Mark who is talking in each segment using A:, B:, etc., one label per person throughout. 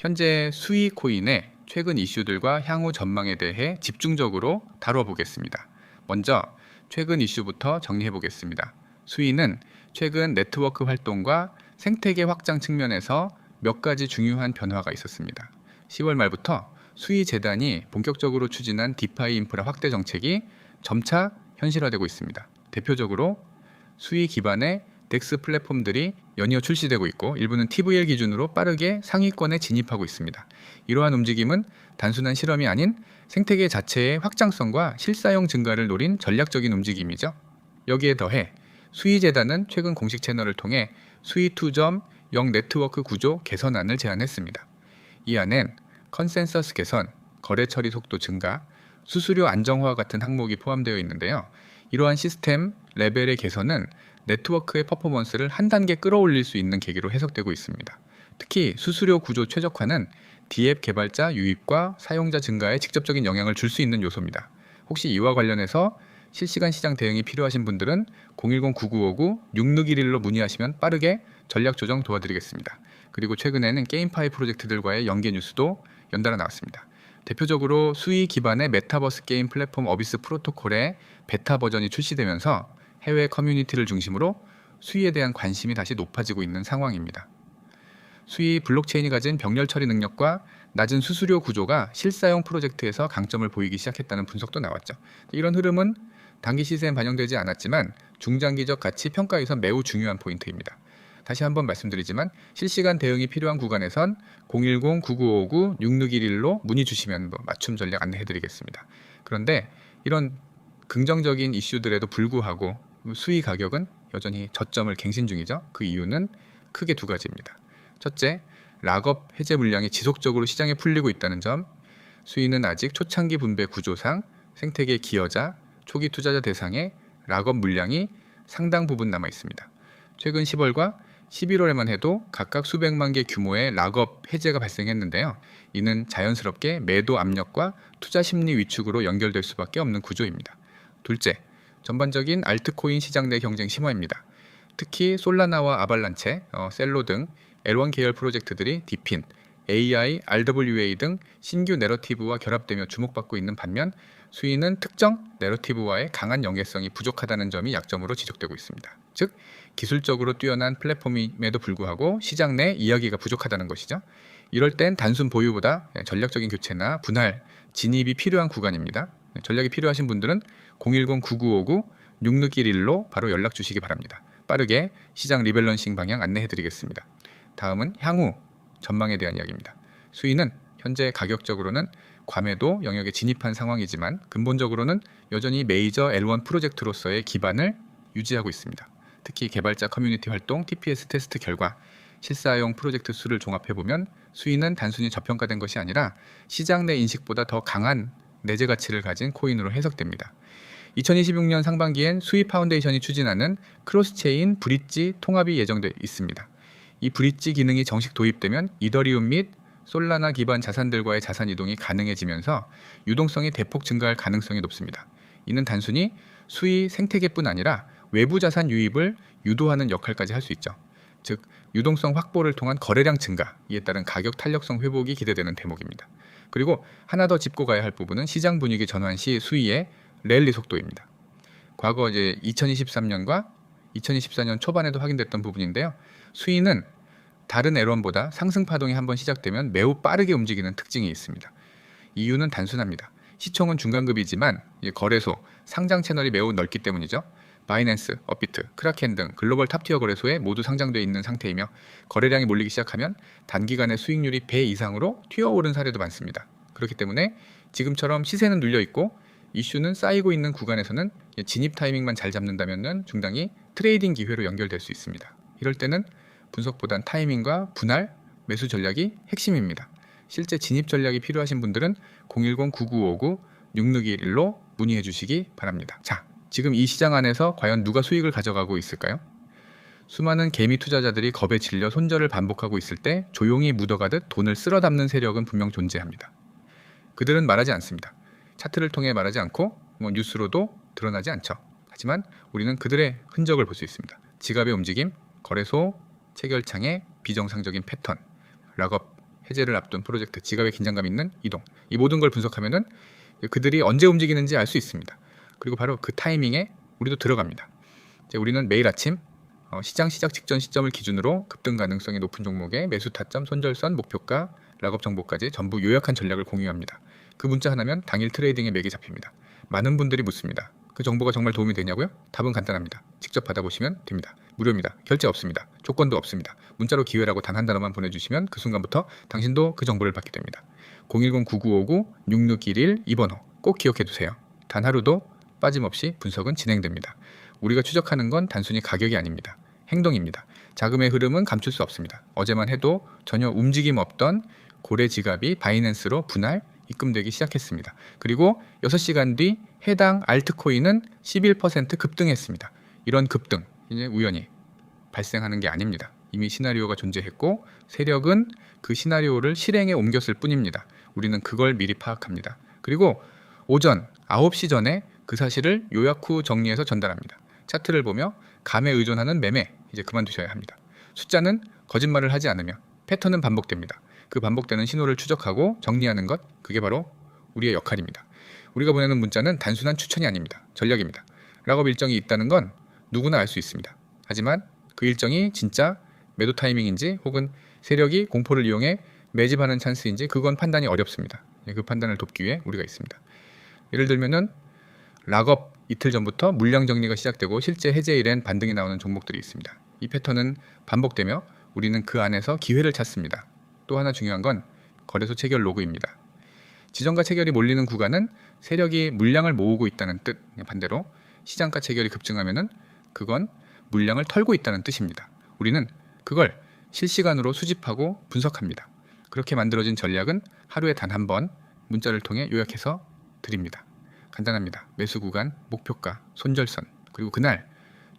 A: 현재 수익 코인의 최근 이슈들과 향후 전망에 대해 집중적으로 다뤄 보겠습니다. 먼저 최근 이슈부터 정리해 보겠습니다. 수위는 최근 네트워크 활동과 생태계 확장 측면에서 몇 가지 중요한 변화가 있었습니다. 10월 말부터 수위 재단이 본격적으로 추진한 디파이 인프라 확대 정책이 점차 현실화되고 있습니다. 대표적으로 수위 기반의 덱스 플랫폼들이 연이어 출시되고 있고 일부는 TVL 기준으로 빠르게 상위권에 진입하고 있습니다. 이러한 움직임은 단순한 실험이 아닌 생태계 자체의 확장성과 실사용 증가를 노린 전략적인 움직임이죠. 여기에 더해 수의재단은 최근 공식 채널을 통해 수의 2.0 네트워크 구조 개선안을 제안했습니다. 이 안엔 컨센서스 개선, 거래 처리 속도 증가, 수수료 안정화 같은 항목이 포함되어 있는데요. 이러한 시스템 레벨의 개선은 네트워크의 퍼포먼스를 한 단계 끌어올릴 수 있는 계기로 해석되고 있습니다. 특히 수수료 구조 최적화는 D앱 개발자 유입과 사용자 증가에 직접적인 영향을 줄 수 있는 요소입니다. 혹시 이와 관련해서 실시간 시장 대응이 필요하신 분들은 010-9959-6611로 문의하시면 빠르게 전략 조정 도와드리겠습니다. 그리고 최근에는 게임파이 프로젝트들과의 연계 뉴스도 연달아 나왔습니다. 대표적으로 수의 기반의 메타버스 게임 플랫폼 어비스 프로토콜의 베타 버전이 출시되면서 해외 커뮤니티를 중심으로 수위에 대한 관심이 다시 높아지고 있는 상황입니다. 수위 블록체인이 가진 병렬 처리 능력과 낮은 수수료 구조가 실사용 프로젝트에서 강점을 보이기 시작했다는 분석도 나왔죠. 이런 흐름은 단기 시세엔 반영되지 않았지만 중장기적 가치 평가에서 매우 중요한 포인트입니다. 다시 한번 말씀드리지만 실시간 대응이 필요한 구간에선 010-9959-6611로 문의 주시면 뭐 맞춤 전략 안내해드리겠습니다. 그런데 이런 긍정적인 이슈들에도 불구하고 수위 가격은 여전히 저점을 갱신 중이죠. 그 이유는 크게 두 가지입니다. 첫째, 락업 해제 물량이 지속적으로 시장에 풀리고 있다는 점. 수위는 아직 초창기 분배 구조상 생태계 기여자, 초기 투자자 대상의 락업 물량이 상당 부분 남아 있습니다. 최근 10월과 11월에만 해도 각각 수백만 개 규모의 락업 해제가 발생했는데요. 이는 자연스럽게 매도 압력과 투자 심리 위축으로 연결될 수밖에 없는 구조입니다. 둘째, 전반적인 알트코인 시장 내 경쟁 심화입니다. 특히 솔라나와 아발란체, 어, 셀로 등 L1 계열 프로젝트들이 디핀, AI, RWA 등 신규 내러티브와 결합되며 주목받고 있는 반면 수위는 특정 내러티브와의 강한 연계성이 부족하다는 점이 약점으로 지적되고 있습니다. 즉 기술적으로 뛰어난 플랫폼임에도 불구하고 시장 내 이야기가 부족하다는 것이죠. 이럴 땐 단순 보유보다 전략적인 교체나 분할, 진입이 필요한 구간입니다. 전략이 필요하신 분들은 010-9959-6611로 바로 연락 주시기 바랍니다. 빠르게 시장 리밸런싱 방향 안내해 드리겠습니다. 다음은 향후 전망에 대한 이야기입니다. 수위는 현재 가격적으로는 과매도 영역에 진입한 상황이지만 근본적으로는 여전히 메이저 L1 프로젝트로서의 기반을 유지하고 있습니다. 특히 개발자 커뮤니티 활동, TPS 테스트 결과, 실사용 프로젝트 수를 종합해 보면 수위는 단순히 저평가된 것이 아니라 시장 내 인식보다 더 강한 내재 가치를 가진 코인으로 해석됩니다. 2026년 상반기엔 수위 파운데이션이 추진하는 크로스체인 브릿지 통합이 예정돼 있습니다. 이 브릿지 기능이 정식 도입되면 이더리움 및 솔라나 기반 자산들과의 자산 이동이 가능해지면서 유동성이 대폭 증가할 가능성이 높습니다. 이는 단순히 수의 생태계뿐 아니라 외부 자산 유입을 유도하는 역할까지 할 수 있죠. 즉 유동성 확보를 통한 거래량 증가, 이에 따른 가격 탄력성 회복이 기대되는 대목입니다. 그리고 하나 더 짚고 가야 할 부분은 시장 분위기 전환 시 수위의 랠리 속도입니다. 과거 이제 2023년과 2024년 초반에도 확인됐던 부분인데요. 수위는 다른 L1보다 상승 파동이 한번 시작되면 매우 빠르게 움직이는 특징이 있습니다. 이유는 단순합니다. 시총은 중간급이지만 거래소, 상장 채널이 매우 넓기 때문이죠. 바이낸스, 업비트, 크라켄 등 글로벌 탑티어 거래소에 모두 상장되어 있는 상태이며 거래량이 몰리기 시작하면 단기간에 수익률이 배 이상으로 튀어오른 사례도 많습니다. 그렇기 때문에 지금처럼 시세는 눌려 있고 이슈는 쌓이고 있는 구간에서는 진입 타이밍만 잘 잡는다면 중당이 트레이딩 기회로 연결될 수 있습니다. 이럴 때는 분석보단 타이밍과 분할, 매수 전략이 핵심입니다. 실제 진입 전략이 필요하신 분들은 010-9959-6621로 문의해 주시기 바랍니다. 자, 지금 이 시장 안에서 과연 누가 수익을 가져가고 있을까요? 수많은 개미 투자자들이 겁에 질려 손절을 반복하고 있을 때 조용히 묻어가듯 돈을 쓸어 담는 세력은 분명 존재합니다. 그들은 말하지 않습니다. 차트를 통해 말하지 않고 뭐 뉴스로도 드러나지 않죠. 하지만 우리는 그들의 흔적을 볼 수 있습니다. 지갑의 움직임, 거래소 체결창의 비정상적인 패턴, 락업 해제를 앞둔 프로젝트, 지갑의 긴장감 있는 이동. 이 모든 걸 분석하면은 그들이 언제 움직이는지 알 수 있습니다. 그리고 바로 그 타이밍에 우리도 들어갑니다. 이제 우리는 매일 아침 어, 시장 시작 직전 시점을 기준으로 급등 가능성이 높은 종목의 매수 타점, 손절선, 목표가, 락업 정보까지 전부 요약한 전략을 공유합니다. 그 문자 하나면 당일 트레이딩에 맥이 잡힙니다. 많은 분들이 묻습니다. 그 정보가 정말 도움이 되냐고요? 답은 간단합니다. 직접 받아보시면 됩니다. 무료입니다. 결제 없습니다. 조건도 없습니다. 문자로 기회라고 단 한 단어만 보내주시면 그 순간부터 당신도 그 정보를 받게 됩니다. 010-9959-6611 2번호 꼭 기억해 두세요. 단 하루도 빠짐없이 분석은 진행됩니다. 우리가 추적하는 건 단순히 가격이 아닙니다. 행동입니다. 자금의 흐름은 감출 수 없습니다. 어제만 해도 전혀 움직임 없던 고래 지갑이 바이낸스로 분할 입금되기 시작했습니다. 그리고 6시간 뒤 해당 알트코인은 11% 급등했습니다. 이런 급등 이제 우연히 발생하는 게 아닙니다. 이미 시나리오가 존재했고 세력은 그 시나리오를 실행에 옮겼을 뿐입니다. 우리는 그걸 미리 파악합니다. 그리고 오전 9시 전에 그 사실을 요약 후 정리해서 전달합니다. 차트를 보며 감에 의존하는 매매 이제 그만두셔야 합니다. 숫자는 거짓말을 하지 않으며 패턴은 반복됩니다. 그 반복되는 신호를 추적하고 정리하는 것 그게 바로 우리의 역할입니다. 우리가 보내는 문자는 단순한 추천이 아닙니다. 전략입니다. 락업 일정이 있다는 건 누구나 알 수 있습니다. 하지만 그 일정이 진짜 매도 타이밍인지 혹은 세력이 공포를 이용해 매집하는 찬스인지 그건 판단이 어렵습니다. 예, 그 판단을 돕기 위해 우리가 있습니다. 예를 들면은 락업 이틀 전부터 물량 정리가 시작되고 실제 해제일엔 반등이 나오는 종목들이 있습니다. 이 패턴은 반복되며 우리는 그 안에서 기회를 찾습니다. 또 하나 중요한 건 거래소 체결 로그입니다. 지정가 체결이 몰리는 구간은 세력이 물량을 모으고 있다는 뜻. 반대로 시장가 체결이 급증하면은 그건 물량을 털고 있다는 뜻입니다. 우리는 그걸 실시간으로 수집하고 분석합니다. 그렇게 만들어진 전략은 하루에 단 한 번 문자를 통해 요약해서 드립니다. 간단합니다. 매수 구간, 목표가, 손절선, 그리고 그날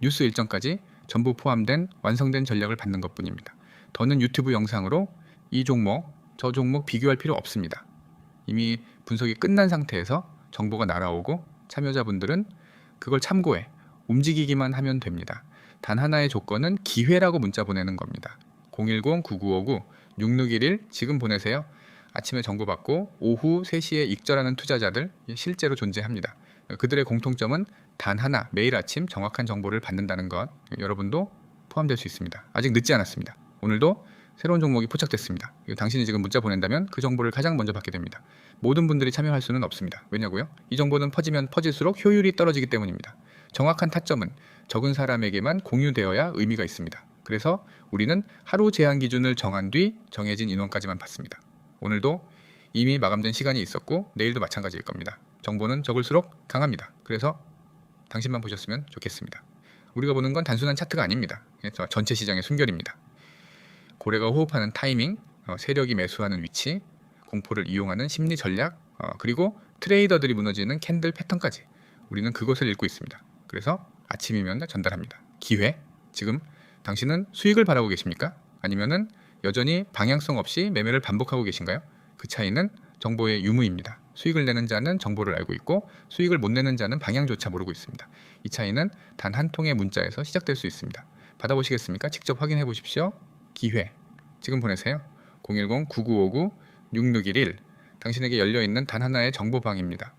A: 뉴스 일정까지 전부 포함된 완성된 전략을 받는 것뿐입니다. 더는 유튜브 영상으로 이 종목, 저 종목 비교할 필요 없습니다. 이미 분석이 끝난 상태에서 정보가 날아오고 참여자분들은 그걸 참고해 움직이기만 하면 됩니다. 단 하나의 조건은 기회라고 문자 보내는 겁니다. 010-9959-6611 지금 보내세요. 아침에 정보 받고 오후 3시에 익절하는 투자자들 실제로 존재합니다. 그들의 공통점은 단 하나 매일 아침 정확한 정보를 받는다는 것 여러분도 포함될 수 있습니다. 아직 늦지 않았습니다. 오늘도 새로운 종목이 포착됐습니다. 당신이 지금 문자 보낸다면 그 정보를 가장 먼저 받게 됩니다. 모든 분들이 참여할 수는 없습니다. 왜냐고요? 이 정보는 퍼지면 퍼질수록 효율이 떨어지기 때문입니다. 정확한 타점은 적은 사람에게만 공유되어야 의미가 있습니다. 그래서 우리는 하루 제한 기준을 정한 뒤 정해진 인원까지만 받습니다. 오늘도 이미 마감된 시간이 있었고 내일도 마찬가지일 겁니다. 정보는 적을수록 강합니다. 그래서 당신만 보셨으면 좋겠습니다. 우리가 보는 건 단순한 차트가 아닙니다. 전체 시장의 순결입니다. 고래가 호흡하는 타이밍, 어, 세력이 매수하는 위치, 공포를 이용하는 심리 전략, 어, 그리고 트레이더들이 무너지는 캔들 패턴까지 우리는 그것을 읽고 있습니다. 그래서 아침이면 전달합니다. 기회. 지금 당신은 수익을 바라고 계십니까? 아니면은 여전히 방향성 없이 매매를 반복하고 계신가요? 그 차이는 정보의 유무입니다. 수익을 내는 자는 정보를 알고 있고 수익을 못 내는 자는 방향조차 모르고 있습니다. 이 차이는 단 한 통의 문자에서 시작될 수 있습니다. 받아보시겠습니까? 직접 확인해 보십시오. 기회. 지금 보내세요. 010-9959-6611 당신에게 열려 있는 단 하나의 정보방입니다.